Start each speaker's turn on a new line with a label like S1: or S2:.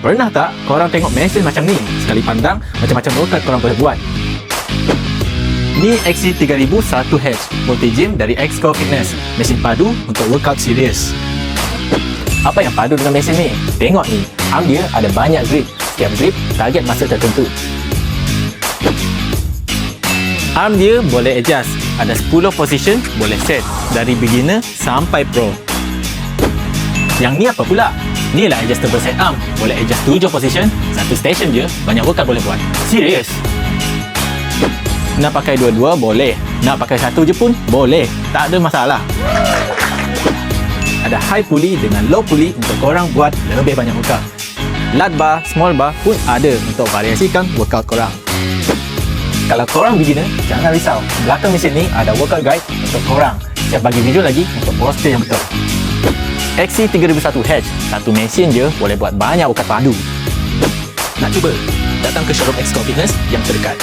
S1: Pernah tak korang tengok mesin macam ni? Sekali pandang, macam-macam workout korang boleh buat. Ni XC3000 1H Multi-gym dari X-Core Fitness. Mesin padu untuk workout serius Apa yang padu dengan mesin ni? Tengok ni, arm dia ada banyak grip. Setiap grip, target masa tertentu. Arm dia boleh adjust. Ada 10 position, boleh set. Dari beginner sampai pro Yang ni apa pula? Ni lah adjustable set arm. Boleh adjust 7 position. Satu station je, banyak workout boleh buat. Serius? Nak pakai dua-dua? Boleh. Nak pakai satu je pun? Boleh. Tak ada masalah. Ada high pulley dengan low pulley Untuk korang buat lebih banyak workout. Lat bar, small bar pun ada Untuk variasikan workout korang. Kalau korang beginner, jangan risau. Belakang mesin ni ada workout guide untuk korang. Saya bagi video lagi untuk posture yang betul XC3001H Satu mesin je boleh buat banyak workout padu. Nak cuba? Datang ke showroom X-Core Fitness yang terdekat